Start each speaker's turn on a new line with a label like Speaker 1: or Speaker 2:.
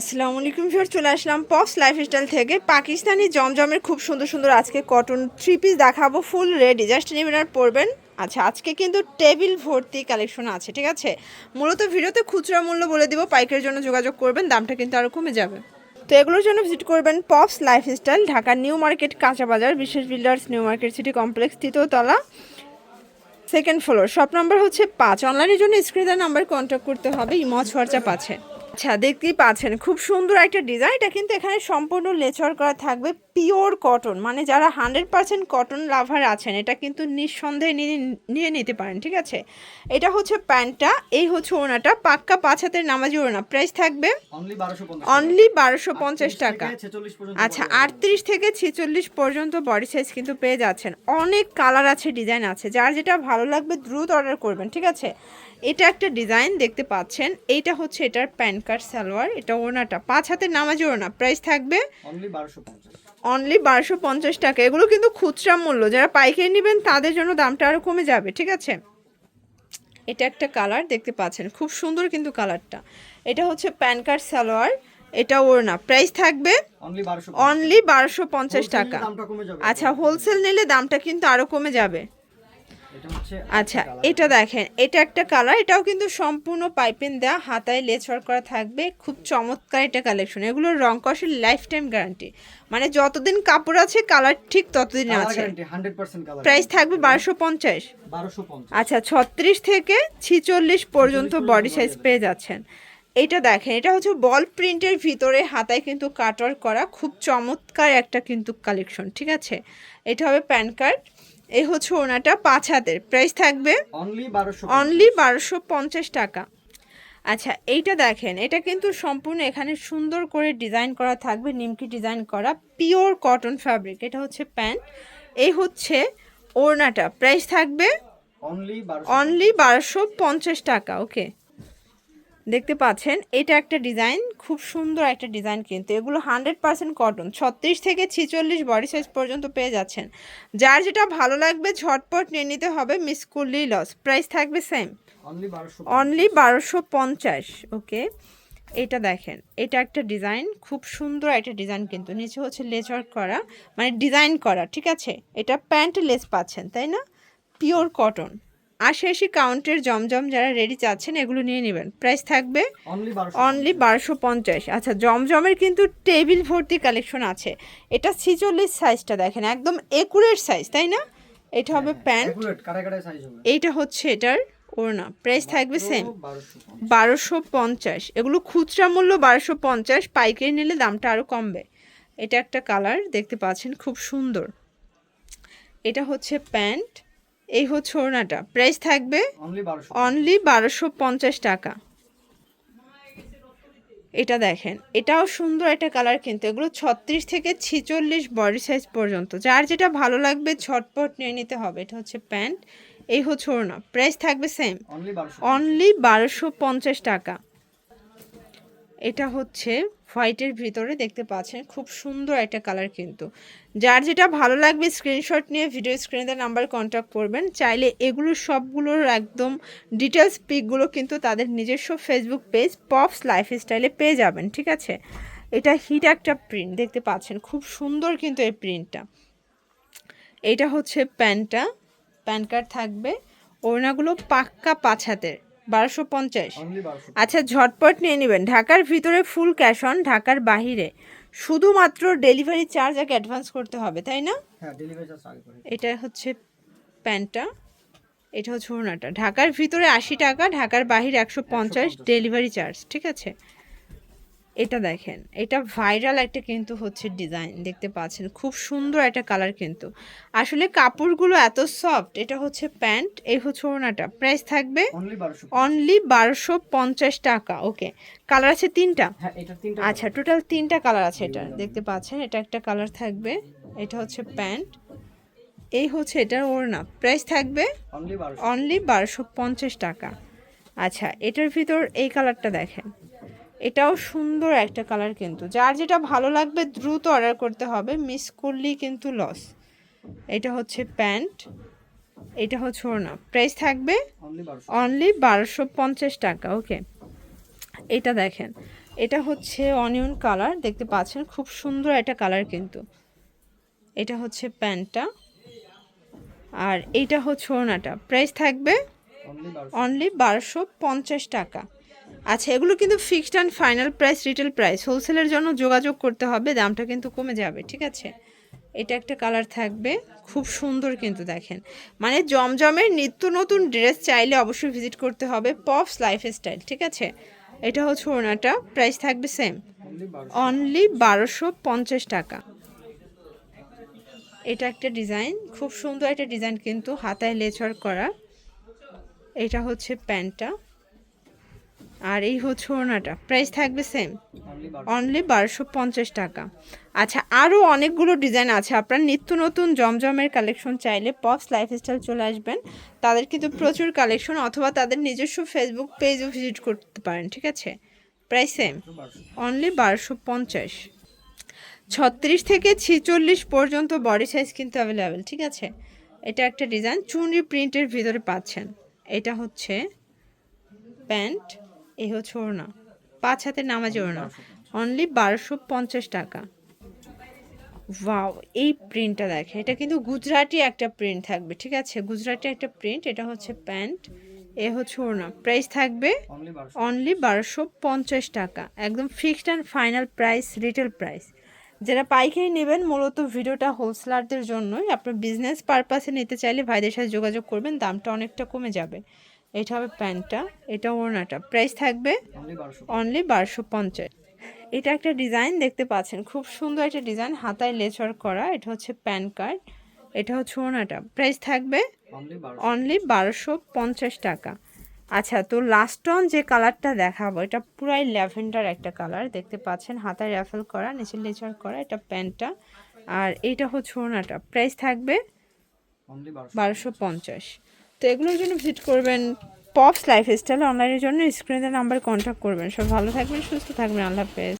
Speaker 1: আসসালামু আলাইকুম ফির চলে আসলাম পক্স লাইফস্টাইল থেকে। পাকিস্তানি জমজমের খুব সুন্দর সুন্দর আজকে কটন থ্রি পিস দেখাবো ফুল রেডি জাস্ট নেবেন আর পরবেন। আচ্ছা আজকে কিন্তু টেবিল ভর্তি কালেকশন আছে, ঠিক আছে? মূলত ভিডিওতে খুচরা মূল্য বলে দিব, পাইকারের জন্য যোগাযোগ করবেন, দামটা কিন্তু আরও কমে যাবে। তো এগুলোর জন্য ভিজিট করবেন পপস লাইফস্টাইল ঢাকার নিউ মার্কেট, কাঁচা বাজার, বিশেষ builders new market city complex তৃতীয়তলা second floor shop number হচ্ছে পাঁচ। অনলাইনের জন্য স্ক্রিনের নাম্বার কন্ট্যাক্ট করতে হবে ইমজ হোয়াটসঅ্যাপ আছে। আচ্ছা দেখতেই পাচ্ছেন খুব সুন্দর একটা ডিজাইন এটা কিন্তু এখানে সম্পূর্ণ লেচর করা থাকবে। পিওর কটন মানে যারা হান্ড্রেড পার্সেন্ট কটন লাভার আছেন এটা কিন্তু নিঃসন্দেহে নিয়ে নিতে পারেন ঠিক আছে? এটা হচ্ছে প্যান্টটা এই হচ্ছে ওনাটা পাক্কা পাঁচ হাতের নামাজি ওনা প্রাইস থাকবে
Speaker 2: অনলি
Speaker 1: বারোশো পঞ্চাশ টাকা। আচ্ছা আটত্রিশ থেকে ছেচল্লিশ পর্যন্ত বডি সাইজ কিন্তু পেয়ে যাচ্ছেন। অনেক কালার আছে ডিজাইন আছে যার যেটা ভালো লাগবে দ্রুত অর্ডার করবেন ঠিক আছে? এটা একটা ডিজাইন দেখতে পাচ্ছেন এইটা হচ্ছে এটার প্যান কার্ড সালোয়ার এটা ওনাটা পাঁচ হাতের নামাজি ওনা প্রাইস থাকবে
Speaker 2: অনলি 1250
Speaker 1: অনলি বারোশো পঞ্চাশ টাকা। এগুলো কিন্তু খুচরা মূল্য। যারা পাইকারি নেবেন তাদের জন্য দামটা আরও কমে যাবে ঠিক আছে? এটা একটা কালার দেখতে পাচ্ছেন খুব সুন্দর কিন্তু কালারটা। এটা হচ্ছে প্যান কার্ড সালোয়ার এটা ওর না প্রাইস থাকবে
Speaker 2: অনলি
Speaker 1: বারোশো পঞ্চাশ টাকা। আচ্ছা হোলসেল নিলে দামটা কিন্তু আরও কমে যাবে। আচ্ছা এটা দেখেন এটা একটা কালার এটাও কিন্তু সম্পূর্ণ পাইপিং দেওয়া হাতায় লেচর করা থাকবে খুব চমৎকার এটা কালেকশন এগুলোর রং কষের লাইফ টাইম গ্যারান্টি মানে যতদিন কাপড় আছে কালার ঠিক ততদিন আছে।
Speaker 2: গ্যারান্টি 100% কালার
Speaker 1: প্রাইস থাকবে বারোশো পঞ্চাশ। আচ্ছা ছত্রিশ থেকে ছিচল্লিশ পর্যন্ত বডি সাইজ পেয়ে যাচ্ছেন। এটা দেখেন এটা হচ্ছে বল প্রিন্টের ভিতরে হাতায় কিন্তু কাটার করা খুব চমৎকার একটা কিন্তু কালেকশন ঠিক আছে? এটা হবে প্যান কার্ড এই হচ্ছে ওনাটা পাঁচ হাতের। প্রাইস থাকবে
Speaker 2: অনলি 1250
Speaker 1: অনলি বারোশো পঞ্চাশ টাকা। আচ্ছা এইটা দেখেন এটা কিন্তু সম্পূর্ণ এখানে সুন্দর করে ডিজাইন করা থাকবে নিমকি ডিজাইন করা পিওর কটন ফ্যাব্রিক এটা হচ্ছে প্যান্ট এই হচ্ছে ওড়নাটা। প্রাইস থাকবে
Speaker 2: অনলি 1250
Speaker 1: অনলি বারোশো পঞ্চাশ টাকা ওকে দেখতে পাচ্ছেন এটা একটা ডিজাইন খুব সুন্দর একটা ডিজাইন কিন্তু। এগুলো হান্ড্রেড পার্সেন্ট কটন ছত্রিশ থেকে ছিচল্লিশ বডি সাইজ পর্যন্ত পেয়ে যাচ্ছেন। যার যেটা ভালো লাগবে ঝটপট নিয়ে নিতে হবে মিস করলেই লস। প্রাইস থাকবে সেম
Speaker 2: অনলি 1250
Speaker 1: অনলি বারোশো পঞ্চাশ ওকে এটা দেখেন এটা একটা ডিজাইন খুব সুন্দর একটা ডিজাইন কিন্তু। নিচে হচ্ছে লেচার করা মানে ডিজাইন করা ঠিক আছে? এটা প্যান্ট লেস পাচ্ছেন তাই না? পিওর কটন আশি আশি কাউন্টের জমজম যারা রেডি চাচ্ছেন এগুলো নিয়ে নেবেন। প্রাইস থাকবে
Speaker 2: অনলি
Speaker 1: বারোশো পঞ্চাশ। আচ্ছা জমজমের কিন্তু টেবিল ভর্তি কালেকশন আছে। এটা ছিচল্লিশ সাইজটা দেখেন একদম একুরেট সাইজ তাই না? এটা হবে প্যান্ট
Speaker 2: হবে।
Speaker 1: এইটা হচ্ছে এটার ওড়না। প্রাইস থাকবে সেম বারোশো পঞ্চাশ। এগুলো খুচরা মূল্য বারোশো পঞ্চাশ। পাইকারি নিলে দামটা আরও কমবে। এটা একটা কালার দেখতে পাচ্ছেন খুব সুন্দর। এটা হচ্ছে প্যান্ট এই হচ্ছে ওড়নাটা। প্রাইস থাকবে
Speaker 2: অনলি
Speaker 1: বারোশো পঞ্চাশ। টাকা। এটা দেখেন এটাও সুন্দর একটা কালার কিন্তু। এগুলো ছত্রিশ থেকে ছিচল্লিশ বডি সাইজ পর্যন্ত। যার যেটা ভালো লাগবে ছটপট নিয়ে নিতে হবে। এটা হচ্ছে প্যান্ট এই হচ্ছে ওড়না। প্রাইস থাকবে সেম
Speaker 2: অনলি 1250
Speaker 1: অনলি বারোশো পঞ্চাশ টাকা। এটা হচ্ছে হোয়াইটের ভিতরে দেখতে পাচ্ছেন, খুব সুন্দর একটা কালার কিন্তু। যার যেটা ভালো লাগবে, স্ক্রিনশট নিয়ে ভিডিও স্ক্রিনে নাম্বার কন্ট্যাক্ট করবেন। চাইলে এগুলো সবগুলোর একদম ডিটেলস পিকগুলো কিন্তু তাদের নিজস্ব ফেসবুক পেজ পপস লাইফস্টাইলে পেয়ে যাবেন, ঠিক আছে? এটা হিট একটা প্রিন্ট দেখতে পাচ্ছেন, খুব সুন্দর কিন্তু এই প্রিন্টটা এইটা হচ্ছে প্যান্টটা প্যান কার্ড থাকবে। ওড়নাগুলো পাক্কা পাঁচ হাতের বারোশো পঞ্চাশ। আচ্ছা ঝটপট নিয়ে নেবেন। ঢাকার ভিতরে ফুল ক্যাশ অন ঢাকার বাহিরে। শুধুমাত্র ডেলিভারি চার্জ আগে অ্যাডভান্স করতে হবে তাই না?
Speaker 2: হ্যাঁ
Speaker 1: এটা হচ্ছে প্যান্টটা এটা হচ্ছে ওড়নাটা। ঢাকার ভিতরে আশি টাকা ঢাকার বাহিরে একশো পঞ্চাশ ডেলিভারি চার্জ ঠিক আছে? এটা দেখেন এটা ভাইরাল একটা কিন্তু হচ্ছে ডিজাইন দেখতে পাচ্ছেন খুব সুন্দর একটা কালার কিন্তু। আসলে কাপড়গুলো এত সফট এটা হচ্ছে প্যান্ট এই হচ্ছে ওড়নাটা। প্রাইস থাকবে
Speaker 2: অনলি
Speaker 1: বারোশো পঞ্চাশ। টাকা ওকে কালার আছে তিনটা?
Speaker 2: হ্যাঁ তিনটা
Speaker 1: আচ্ছা টোটাল তিনটা কালার আছে এটা দেখতে পাচ্ছেন এটা একটা কালার থাকবে এটা হচ্ছে প্যান্ট এই হচ্ছে এটার ওড়না। প্রাইস থাকবে
Speaker 2: অনলি
Speaker 1: বারোশো। পঞ্চাশ টাকা। আচ্ছা এটার ভিতর এই কালারটা দেখেন। এটাও সুন্দর একটা কালার কিন্তু। যার যেটা ভালো লাগবে দ্রুত অর্ডার করতে হবে মিস করলেই কিন্তু লস এটা হচ্ছে প্যান্ট এটা হচ্ছে ওড়না। প্রাইস থাকবে
Speaker 2: অনলি
Speaker 1: বারোশো। পঞ্চাশ টাকা ওকে এটা দেখেন এটা হচ্ছে অনিয়ন কালার দেখতে পাচ্ছেন? খুব সুন্দর একটা কালার কিন্তু। এটা হচ্ছে প্যান্টটা আর এইটা হচ্ছে ওড়নাটা। প্রাইস থাকবে
Speaker 2: অনলি বারোশো
Speaker 1: পঞ্চাশ টাকা। আচ্ছা এগুলো কিন্তু fixed and final price retail price হোলসেলের জন্য যোগাযোগ করতে হবে, দামটা কিন্তু কমে যাবে, ঠিক আছে? এটা একটা কালার থাকবে, খুব সুন্দর কিন্তু দেখেন। মানে জমজমের নিত্য নতুন ড্রেস চাইলে অবশ্যই ভিজিট করতে হবে পপস লাইফস্টাইল ঠিক আছে? এটা হচ্ছে ওনাটা প্রাইস থাকবে সেম
Speaker 2: অনলি বারোশো
Speaker 1: পঞ্চাশ টাকা। এটা একটা ডিজাইন খুব সুন্দর একটা ডিজাইন কিন্তু হাতায় লেচার করা। এটা হচ্ছে প্যান্টটা। আর এই হচ্ছে ওড়নাটা। প্রাইস থাকবে সেম
Speaker 2: অনলি বারোশো
Speaker 1: পঞ্চাশ টাকা। আচ্ছা আরও অনেকগুলো ডিজাইন আছে। আপনার নিত্য নতুন জমজমের কালেকশন চাইলে পপস লাইফস্টাইল চলে আসবেন। তাদের কিন্তু প্রচুর কালেকশন অথবা তাদের নিজস্ব ফেসবুক পেজও ভিজিট করতে পারেন, ঠিক আছে? প্রাইস সেম অনলি বারোশো পঞ্চাশ। ছত্রিশ থেকে ছিচল্লিশ পর্যন্ত বডি সাইজ কিন্তু অ্যাভেলেবেল ঠিক আছে? এটা একটা ডিজাইন চুনরি প্রিন্টের ভিতরে পাচ্ছেন। এটা হচ্ছে প্যান্ট। এই হচ্ছে ওড়না পাঁচ হাতের নামাজি ওড়না অনলি বারোশো পঞ্চাশ টাকা। ওয়াও এই প্রিন্টটা দেখে এটা কিন্তু গুজরাটি একটা প্রিন্ট থাকবে ঠিক আছে? গুজরাটি একটা প্রিন্ট এটা হচ্ছে প্যান্ট এ হচ্ছে ওড়না প্রাইস থাকবে
Speaker 2: অনলি বারোশো।
Speaker 1: পঞ্চাশ টাকা। একদম fixed and final price retail price যারা পাইকারি নেবেন মূলত ভিডিওটা হোলসেলারদের জন্যই। আপনার বিজনেস পারপাসে নিতে চাইলে ভাইদের সাথে যোগাযোগ করবেন দামটা অনেকটা কমে যাবে। এটা হবে প্যান্টটা এটা ওড়নাটা। প্রাইস থাকবে
Speaker 2: অনলি বারোশো
Speaker 1: পঞ্চাশ। এটা একটা ডিজাইন দেখতে পাচ্ছেন খুব সুন্দর একটা ডিজাইন হাতায় লেচার করা এটা হচ্ছে প্যান কার্ড এটা হচ্ছে ওড়নাটা। প্রাইস থাকবে
Speaker 2: অনলি বারোশো
Speaker 1: পঞ্চাশ টাকা। আচ্ছা তো লাস্ট অন যে কালারটা দেখাবো এটা পুরাই ল্যাভেন্ডার একটা কালার দেখতে পাচ্ছেন হাতায় র্যাফেল করা নিচে লেচার করা এটা প্যান্টটা। আর এইটা হচ্ছে ওনাটা প্রাইস থাকবে
Speaker 2: বারোশো
Speaker 1: পঞ্চাশ। তো এগুলোর জন্য ভিজিট করবেন। পপস লাইফস্টাইল অনলাইনের জন্য স্ক্রিনে নাম্বার কন্ট্যাক্ট করবেন। সব ভালো থাকবেন, সুস্থ থাকবেন। আল্লাহ হাফেজ।